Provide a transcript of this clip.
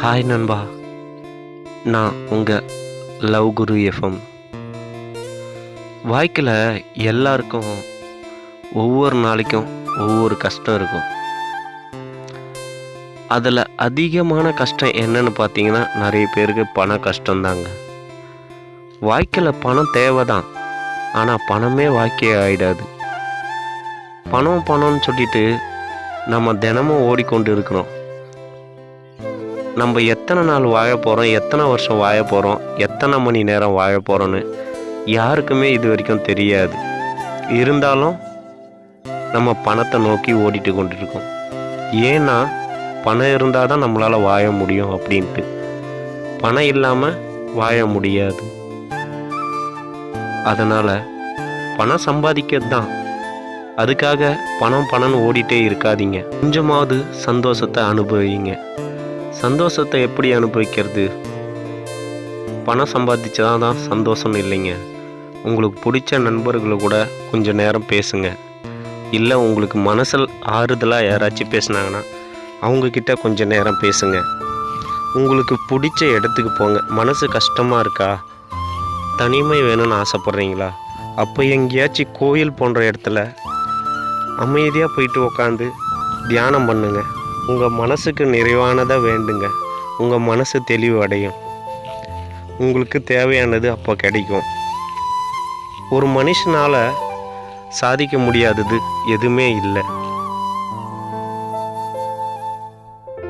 Hi நண்பா. நான் உங்கள் லவ் குரு எஃப்எம். வாழ்க்கையில் எல்லாருக்கும் ஒவ்வொரு நாளைக்கும் ஒவ்வொரு கஷ்டம் இருக்கும். அதில் அதிகமான கஷ்டம் என்னன்னு பார்த்தீங்கன்னா நிறைய பேருக்கு பண கஷ்டம்தாங்க. வாழ்க்கையில் பணம் தேவை தான் ஆனால் பணமே வாழ்க்கையே ஆயிடாது. பணம் பணம்னு சொல்லிட்டு நம்ம தினமும் ஓடிக்கொண்டு இருக்கிறோம். நம்ம எத்தனை நாள் வாழ போகிறோம் எத்தனை வருஷம் வாழ போகிறோம் எத்தனை மணி நேரம் வாழ போகிறோன்னு யாருக்குமே இது வரைக்கும் தெரியாது. இருந்தாலும் நம்ம பணத்தை நோக்கி ஓடிட்டு கொண்டு இருக்கோம் ஏன்னா பணம் இருந்தால் தான் நம்மளால் வாழ முடியும் அப்படின்ட்டு. பணம் இல்லாமல் வாழ முடியாது. அதனால் பணம் சம்பாதிக்கிறது தான் அதுக்காக பணம் பணம்னு ஓடிட்டே இருக்காதீங்க. கொஞ்சமாவது சந்தோஷத்தை அனுபவிங்க. சந்தோஷத்தை எப்படி அனுபவிக்கிறது? பணம் சம்பாதிச்சா தான் சந்தோஷம் இல்லைங்க. உங்களுக்கு பிடிச்ச நண்பர்களை கூட கொஞ்சம் நேரம் பேசுங்க. இல்லை உங்களுக்கு மனசில் ஆறுதலாக யாராச்சும் பேசுனாங்கன்னா அவங்கக்கிட்ட கொஞ்சம் நேரம் பேசுங்க. உங்களுக்கு பிடிச்ச இடத்துக்கு போங்க. மனசு கஷ்டமாக இருக்கா? தனிமை வேணும்னு ஆசைப்பட்றீங்களா? அப்போ எங்கேயாச்சும் கோயில் போன்ற இடத்துல அமைதியாக போயிட்டு உக்காந்து தியானம் பண்ணுங்கள் உங்கள் மனசுக்கு நிறைவானதை வேண்டுங்க. உங்கள் மனசு தெளிவு அடையும். உங்களுக்கு தேவையானது அப்போ கிடைக்கும். ஒரு மனுஷனால் சாதிக்க முடியாதது எதுவுமே இல்லை.